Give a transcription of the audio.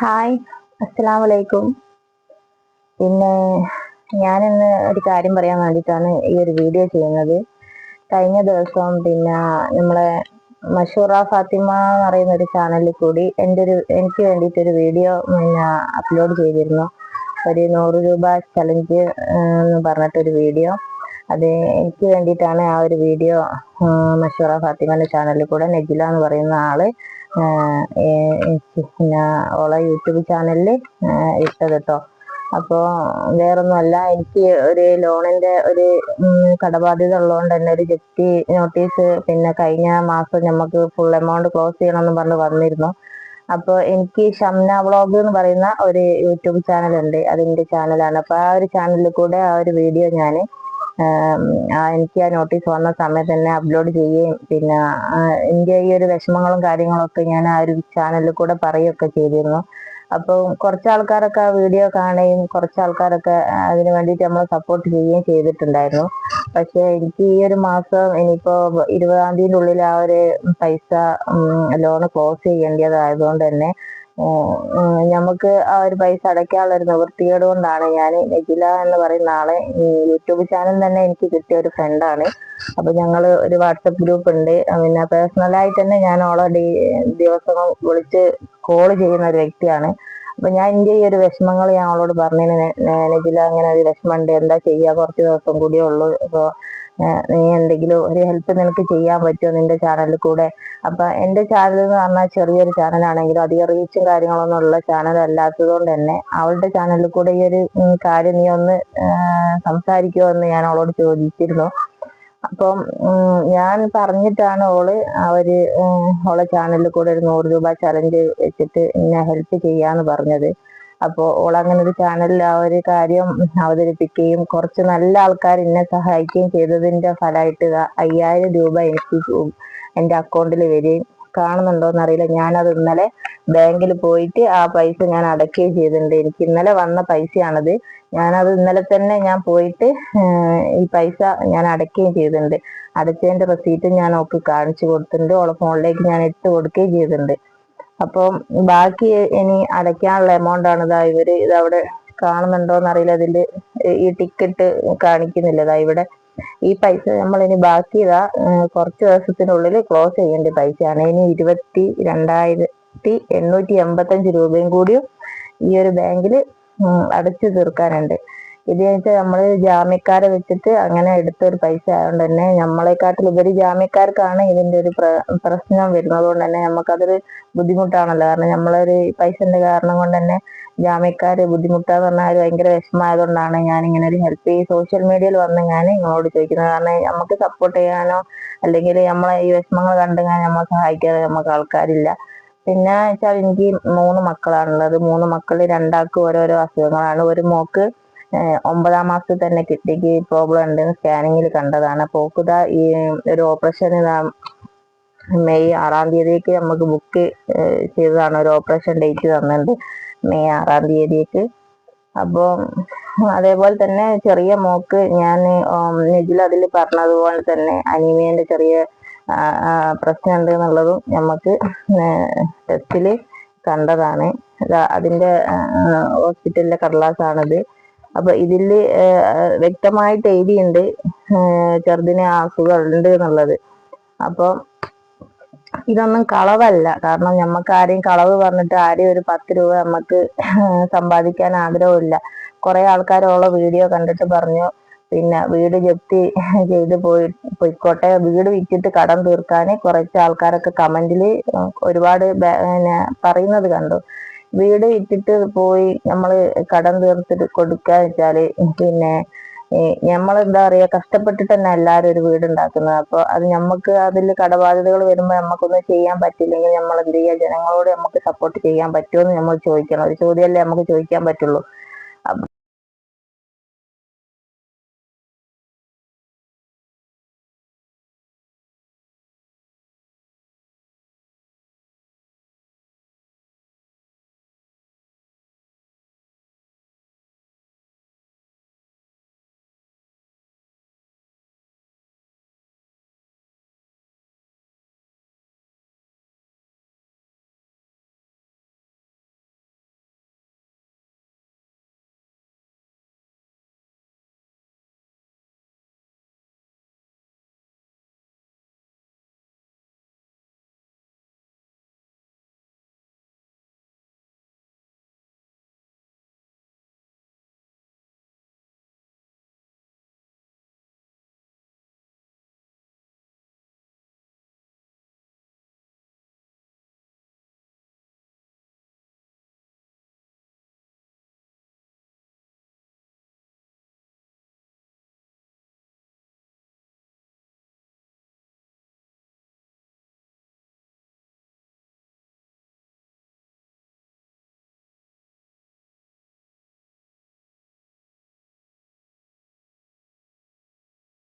Hi അസ്സലാം വലൈക്കും പിന്നെ ഞാനിന്ന് ഒരു കാര്യം പറയാൻ വേണ്ടിയിട്ടാണ് ഈ ഒരു വീഡിയോ ചെയ്യുന്നത്. കഴിഞ്ഞ ദിവസം പിന്നെ നമ്മളെ മഷൂറ ഫാത്തിമ എന്ന് പറയുന്ന ഒരു ചാനലിൽ കൂടി എന്റെ ഒരു എനിക്ക് വേണ്ടിയിട്ട് ഒരു വീഡിയോ പിന്നെ അപ്ലോഡ് ചെയ്തിരുന്നു. ഒരു നൂറ് രൂപ ചലഞ്ച് എന്ന് പറഞ്ഞിട്ടൊരു വീഡിയോ. അത് എനിക്ക് വേണ്ടിയിട്ടാണ് ആ ഒരു വീഡിയോ മഷൂറ ഫാത്തിമന്റെ ചാനലിൽ കൂടെ നെജില എന്ന് പറയുന്ന ആൾ പിന്നെ ഓളെ യൂട്യൂബ് ചാനലിൽ ഇട്ടത് കേട്ടോ അപ്പോൾ വേറൊന്നുമല്ല എനിക്ക് ഒരു ലോണിന്റെ ഒരു കടബാധ്യത ഉള്ളതുകൊണ്ട് തന്നെ ഒരു ജപ്തി നോട്ടീസ് പിന്നെ കഴിഞ്ഞ മാസം നമുക്ക് ഫുൾ എമൗണ്ട് ക്ലോസ് ചെയ്യണമെന്ന് പറഞ്ഞ് വന്നിരുന്നു. അപ്പോൾ എനിക്ക് ഷംന വ്ളോഗ് എന്ന് പറയുന്ന ഒരു യൂട്യൂബ് ചാനൽ ഉണ്ട് അതിന്റെ ചാനലാണ്. അപ്പോൾ ആ ഒരു ചാനലിൽ കൂടെ ആ ഒരു വീഡിയോ ഞാൻ എനിക്ക് ആ നോട്ടീസ് വന്ന സമയത്ത് തന്നെ അപ്ലോഡ് ചെയ്യുകയും പിന്നെ എന്റെ ഈ ഒരു വിഷമങ്ങളും കാര്യങ്ങളൊക്കെ ഞാൻ ആ ഒരു ചാനലിൽ കൂടെ പറയുകയൊക്കെ ചെയ്തിരുന്നു. അപ്പോൾ കുറച്ച് ആൾക്കാരൊക്കെ ആ വീഡിയോ കാണുകയും കുറച്ച് ആൾക്കാരൊക്കെ അതിന് വേണ്ടിയിട്ട് നമ്മൾ സപ്പോർട്ട് ചെയ്യുകയും ചെയ്തിട്ടുണ്ടായിരുന്നു. പക്ഷെ എനിക്ക് ഈ ഒരു മാസം ഇനിയിപ്പോ ഇരുപതാം തീയതിന്റെ ഉള്ളിൽ ആ ഒരു പൈസ ലോൺ ക്ലോസ് ചെയ്യേണ്ടതായതുകൊണ്ട് തന്നെ നമുക്ക് ആ ഒരു പൈസ അടയ്ക്കാനുള്ള ഒരു നിവൃത്തികേട് കൊണ്ടാണ് ഞാൻ നജില എന്ന് പറയുന്ന ആളെ യൂട്യൂബ് ചാനൽ തന്നെ എനിക്ക് കിട്ടിയ ഒരു ഫ്രണ്ടാണ് അപ്പൊ ഞങ്ങൾ ഒരു വാട്സപ്പ് ഗ്രൂപ്പ് ഉണ്ട്. പിന്നെ പേഴ്സണലായിട്ട് തന്നെ ഞാൻ ഓളെ ദിവസവും വിളിച്ച് കോൾ ചെയ്യുന്ന ഒരു വ്യക്തിയാണ്. അപ്പൊ ഞാൻ എന്റെ ഈ ഒരു വിഷമങ്ങൾ ഞാൻ അവളോട് പറഞ്ഞു നജില അങ്ങനെ ഒരു വിഷമമുണ്ട്. എന്താ ചെയ്യാ? കുറച്ച് ദിവസം കൂടിയേ ഉള്ളൂ. ഇപ്പൊ നീ എന്തെങ്കിലും ഒരു ഹെൽപ്പ് നിനക്ക് ചെയ്യാൻ പറ്റുമോ നിന്റെ ചാനലിൽ കൂടെ? അപ്പൊ എന്റെ ചാനൽ എന്ന് പറഞ്ഞാൽ ചെറിയൊരു ചാനലാണെങ്കിലും അധികം റീച്ചും കാര്യങ്ങളൊന്നും ഉള്ള ചാനൽ അല്ലാത്തത് കൊണ്ട് തന്നെ അവളുടെ ചാനലിൽ കൂടെ ഈ ഒരു കാര്യം നീ ഒന്ന് സംസാരിക്കുമോ എന്ന് ഞാൻ അവളോട് ചോദിച്ചിരുന്നു. അപ്പം ഞാൻ പറഞ്ഞിട്ടാണ് ഓൾ അവർ ഓളെ ചാനലിൽ കൂടെ ഒരു നൂറ് രൂപ ചലഞ്ച് വെച്ചിട്ട് എന്നെ ഹെൽപ്പ് ചെയ്യാന്ന് പറഞ്ഞത്. അപ്പോൾ ഓൾ അങ്ങനെ ഒരു ചാനലിൽ ആ ഒരു കാര്യം അവതരിപ്പിക്കുകയും കുറച്ച് നല്ല ആൾക്കാർ എന്നെ സഹായിക്കുകയും ചെയ്തതിന്റെ ഫലമായിട്ട് അയ്യായിരം രൂപ എനിക്ക് എന്റെ അക്കൗണ്ടിൽ വരികയും കാണുന്നുണ്ടോ എന്നറിയില്ല ഞാനത് ഇന്നലെ ബാങ്കിൽ പോയിട്ട് ആ പൈസ ഞാൻ അടക്കുകയും ചെയ്തിട്ടുണ്ട്. എനിക്ക് ഇന്നലെ വന്ന പൈസയാണത്. ഞാനത് ഇന്നലെ തന്നെ ഞാൻ പോയിട്ട് ഈ പൈസ ഞാൻ അടക്കുകയും ചെയ്തിട്ടുണ്ട്. അടച്ചതിന്റെ റെസീറ്റ് ഞാൻ ഓക്ക് കാണിച്ചു കൊടുത്തിട്ടുണ്ട്. ഓളെ ഫോണിലേക്ക് ഞാൻ ഇട്ട് കൊടുക്കുകയും ചെയ്തിട്ടുണ്ട്. അപ്പം ബാക്കി ഇനി അടയ്ക്കാനുള്ള എമൗണ്ട് ആണ് ഇതാ ഇവർ ഇതവിടെ കാണുന്നുണ്ടോ എന്നറിയില്ല ഇതിൽ ഈ ടിക്കറ്റ് കാണിക്കുന്നില്ല. ഇതാ ഇവിടെ ഈ പൈസ നമ്മൾ ഇനി ബാക്കി ഇതാ കുറച്ച് ദിവസത്തിനുള്ളിൽ ക്ലോസ് ചെയ്യേണ്ട പൈസയാണ്. ഇനി ഇരുപത്തി രണ്ടായിരത്തി എണ്ണൂറ്റി എൺപത്തഞ്ച് രൂപയും കൂടിയും ഈ ഒരു ബാങ്കിൽ അടച്ചു തീർക്കാനുണ്ട്. ഇത് വെച്ചാൽ നമ്മൾ ജാമ്യക്കാരെ വെച്ചിട്ട് അങ്ങനെ എടുത്ത ഒരു പൈസ ആയതുകൊണ്ട് തന്നെ നമ്മളെക്കാട്ടിൽ ഉപരി ജാമ്യക്കാർക്കാണ് ഇതിന്റെ ഒരു പ്രശ്നം വരുന്നത് കൊണ്ട് തന്നെ നമുക്കതൊരു ബുദ്ധിമുട്ടാണല്ലോ. കാരണം നമ്മളൊരു പൈസന്റെ കാരണം കൊണ്ട് തന്നെ ജാമ്യക്കാര് ബുദ്ധിമുട്ടാന്ന് പറഞ്ഞാൽ ഭയങ്കര വിഷമമായതുകൊണ്ടാണ് ഞാൻ ഇങ്ങനെ ഒരു ഹെൽപ്പ് ഈ സോഷ്യൽ മീഡിയയിൽ വന്ന് ഞാൻ നിങ്ങളോട് ചോദിക്കുന്നത്. കാരണം നമുക്ക് സപ്പോർട്ട് ചെയ്യാനോ അല്ലെങ്കിൽ നമ്മളെ ഈ വിഷമങ്ങൾ കണ്ടു ഞാൻ നമ്മളെ സഹായിക്കാതെ നമുക്ക് ആൾക്കാരില്ല. പിന്നെ വെച്ചാൽ എനിക്ക് മൂന്ന് മക്കളാണുള്ളത്. മൂന്ന് മക്കളിൽ രണ്ടാൾക്ക് ഓരോരോ അസുഖങ്ങളാണ്. ഒരു മോക്ക് ഒമ്പതാം മാസത്തിൽ തന്നെ കിഡ്നിക്ക് പ്രോബ്ലം ഉണ്ട് സ്കാനിങ്ങിൽ കണ്ടതാണ്. പോക്കുത ഈ ഒരു ഓപ്പറേഷൻ മെയ് ആറാം തീയതിക്ക് നമുക്ക് ബുക്ക് ചെയ്തതാണ്. ഒരു ഓപ്പറേഷൻ ഡേറ്റ് തന്നിട്ടുണ്ട് മെയ് ആറാം തീയതിക്ക്. അപ്പോൾ അതേപോലെ തന്നെ ചെറിയ മോക്ക് ഞാൻ നിജിൽ അതിൽ പറഞ്ഞതുപോലെ തന്നെ അനീമിയന്റെ ചെറിയ പ്രശ്നമുണ്ട് എന്നുള്ളതും നമുക്ക് ടെസ്റ്റിൽ കണ്ടതാണ്. അതിന്റെ ഹോസ്പിറ്റലിലെ കടലാസാണിത്. അപ്പൊ ഇതിൽ വ്യക്തമായിട്ട് എഴുതിയുണ്ട്. ചെറുതിന് അസുഖം ഉണ്ട് എന്നുള്ളത്. അപ്പൊ ഇതൊന്നും കളവല്ല. കാരണം നമുക്ക് ആരെയും കളവ് പറഞ്ഞിട്ട് ആരെയും ഒരു പത്ത് രൂപ നമ്മക്ക് സമ്പാദിക്കാൻ ആഗ്രഹമില്ല കുറെ ആൾക്കാരുള്ള വീഡിയോ കണ്ടിട്ട് പറഞ്ഞു. പിന്നെ വീട് ജപ്തി ചെയ്ത് പോയി പോയിക്കോട്ടെ. വീട് വിറ്റിട്ട് കടം തീർക്കാൻ കുറച്ച് ആൾക്കാരൊക്കെ കമന്റിൽ ഒരുപാട് പിന്നെ പറയുന്നത് കണ്ടു. വീട് വിറ്റിട്ട് പോയി നമ്മൾ കടം തീർത്തിട്ട് കൊടുക്കുക വെച്ചാൽ പിന്നെ നമ്മൾ എന്താ പറയാ കഷ്ടപ്പെട്ടിട്ട് തന്നെ എല്ലാവരും ഒരു വീട് ഉണ്ടാക്കുന്നത്. അപ്പോൾ അത് നമുക്ക് അതിൽ കടബാധ്യതകൾ വരുമ്പോൾ നമുക്കൊന്നും ചെയ്യാൻ പറ്റില്ലെങ്കിൽ നമ്മൾ എന്ത് ചെയ്യുക? ജനങ്ങളോട് നമുക്ക് സപ്പോർട്ട് ചെയ്യാൻ പറ്റുമോ എന്ന് നമ്മൾ ചോദിക്കണം. ഒരു ചോദ്യമല്ലേ നമുക്ക് ചോദിക്കാൻ പറ്റുള്ളൂ.